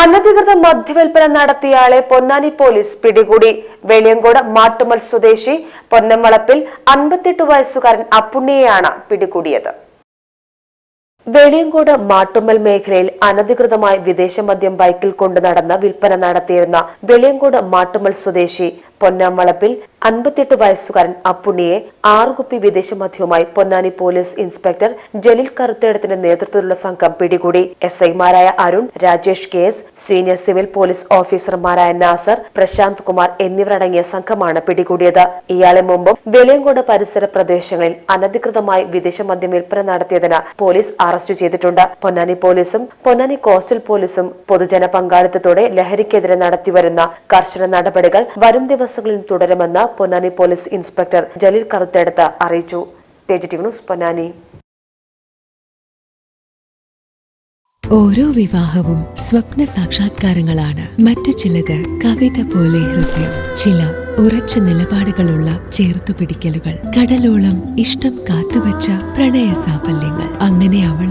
അനധികൃത മദ്യവിൽപ്പന നടത്തിയയാളെ പൊന്നാനി പോലീസ് പിടികൂടി. വെളിയങ്കോട് മാട്ടുമൽ സ്വദേശി പൊന്നംവളപ്പിൽ അൻപത്തെട്ട് വയസ്സുകാരൻ അപ്പുണ്ണിയെയാണ് പിടികൂടിയത്. വെളിയങ്കോട് മാട്ടുമ്മൽ മേഖലയിൽ അനധികൃതമായി വിദേശ മദ്യം ബൈക്കിൽ കൊണ്ടു നടന്ന് വിൽപ്പന നടത്തിയിരുന്ന വെളിയങ്കോട് മാട്ടുമ്മൽ സ്വദേശി പൊന്നാമളപ്പിൽ അൻപത്തിയെട്ട് വയസ്സുകാരൻ അപ്പുണ്ണിയെ ആറുകുപ്പി വിദേശ മധ്യവുമായി പൊന്നാനി പോലീസ് ഇൻസ്പെക്ടർ ജലീൽ കറുത്തേടത്തിന്റെ നേതൃത്വത്തിലുള്ള സംഘം പിടികൂടി. എസ് ഐമാരായ Arun Rajesh K S senior civil police ഓഫീസർമാരായ നാസർ പ്രശാന്ത് കുമാർ എന്നിവരടങ്ങിയ സംഘമാണ് പിടികൂടിയത്. ഇയാളെ മുമ്പും വെളിയങ്കോട് പരിസര പ്രദേശങ്ങളിൽ അനധികൃതമായി വിദേശ മദ്യം വിൽപ്പന നടത്തിയതിന് പോലീസ് അറസ്റ്റ് ചെയ്തിട്ടുണ്ട്. പൊന്നാനി പോലീസും പൊന്നാനി കോസ്റ്റൽ പോലീസും പൊതുജന പങ്കാളിത്തത്തോടെ ലഹരിക്കെതിരെ നടത്തിവരുന്ന കർശന നടപടികൾ വരും ദിവസങ്ങളിൽ തുടരുമെന്ന് പൊന്നാനി പോലീസ് ഇൻസ്പെക്ടർ ജലീൽ കറുത്തെടുത്ത് അറിയിച്ചു. ന്യൂസ് പൊന്നാനി. ഓരോ വിവാഹവും സ്വപ്ന സാക്ഷാത്കാരങ്ങളാണ്. മറ്റു ചിലത് കവിത പോലെ ഹൃദയം ചില ഉറച്ച നിലപാടുകളുള്ള ചേർത്തുപിടിക്കലുകൾ കടലോളം ഇഷ്ടം കാത്തുവച്ച പ്രണയ സാഫല്യങ്ങൾ.